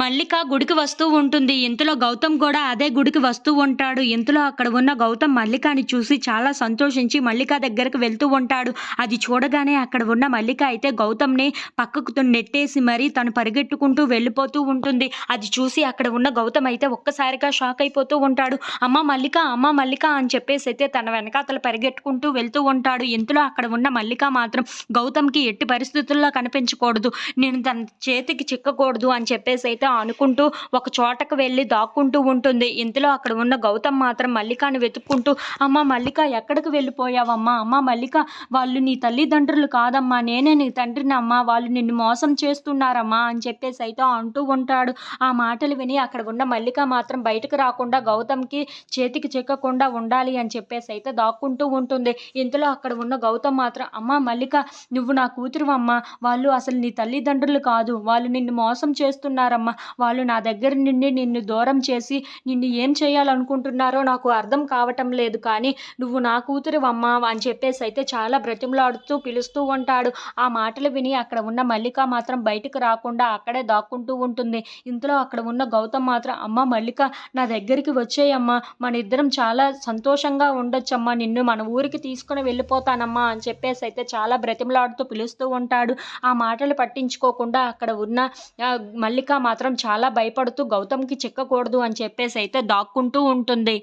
మల్లిక గుడికి వస్తూ ఉంటుంది. ఇంతలో గౌతమ్ కూడా అదే గుడికి వస్తూ ఉంటాడు. ఇంతలో అక్కడ ఉన్న గౌతమ్ మల్లికని చూసి చాలా సంతోషించి మల్లిక దగ్గరకు వెళ్తూ ఉంటాడు. అది చూడగానే అక్కడ ఉన్న మల్లిక అయితే గౌతమ్ని పక్కకు తను నెట్టేసి మరీ తను పరిగెట్టుకుంటూ వెళ్ళిపోతూ ఉంటుంది. అది చూసి అక్కడ ఉన్న గౌతమ్ అయితే ఒక్కసారిగా షాక్ అయిపోతూ ఉంటాడు. అమ్మ మల్లిక అమ్మ మల్లిక అని చెప్పేసి అయితే తన వెనకాతలు పరిగెట్టుకుంటూ వెళ్తూ ఉంటాడు. ఇంతలో అక్కడ ఉన్న మల్లిక మాత్రం గౌతమ్కి ఎట్టి పరిస్థితుల్లో కనిపించకూడదు. నేను తన చేతికి చిక్కకూడదు అని చెప్పేసి అయితే అనుకుంటూ ఒక చోటకు వెళ్ళి దాక్కుంటూ ఉంటుంది. ఇంతలో అక్కడ ఉన్న గౌతమ్ మాత్రం మల్లికాని వెతుక్కుంటూ అమ్మ మల్లిక ఎక్కడికి వెళ్ళిపోయావమ్మా? అమ్మ మల్లిక వాళ్ళు నీ తల్లిదండ్రులు కాదమ్మా. నేనే నీ తండ్రిని అమ్మా. వాళ్ళు నిన్ను మోసం చేస్తున్నారమ్మా అని చెప్పేసి అయితే అంటూ ఉంటాడు. ఆ మాటలు విని అక్కడ ఉన్న మల్లిక మాత్రం బయటకు రాకుండా గౌతమ్కి చేతికి చిక్కకుండా ఉండాలి అని చెప్పేసి అయితే దాక్కుంటూ ఉంటుంది. ఇంతలో అక్కడ ఉన్న గౌతమ్ మాత్రం అమ్మ మల్లిక నువ్వు నా కూతురు అమ్మ వాళ్ళు అసలు నీ తల్లిదండ్రులు కాదు. వాళ్ళు నిన్ను మోసం చేస్తున్నారమ్మా. వాళ్ళు నా దగ్గర నుండి నిన్ను దూరం చేసి నిన్ను ఏం చేయాలనుకుంటున్నారో నాకు అర్థం కావటం లేదు. కానీ నువ్వు నా కూతురు అమ్మ అని చెప్పేసి అయితే చాలా బ్రతిమలాడుతూ పిలుస్తూ ఉంటాడు. ఆ మాటలు విని అక్కడ ఉన్న మల్లిక మాత్రం బయటకు రాకుండా అక్కడే దాక్కుంటూ ఉంటుంది. ఇంతలో అక్కడ ఉన్న గౌతమ్ మాత్రం అమ్మ మల్లిక నా దగ్గరికి వచ్చేయమ్మా. మన ఇద్దరం చాలా సంతోషంగా ఉండొచ్చమ్మా. నిన్ను మన ఊరికి తీసుకుని వెళ్ళిపోతానమ్మా అని చెప్పేసి అయితే చాలా బ్రతిమలాడుతూ పిలుస్తూ ఉంటాడు. ఆ మాటలు పట్టించుకోకుండా అక్కడ ఉన్న మల్లిక మల్లిక మాత్రం చాలా భయపడుతూ గౌతమ్కి చిక్కకూడదు అని చెప్పేసి అయితే దాక్కుంటూ ఉంటుంది.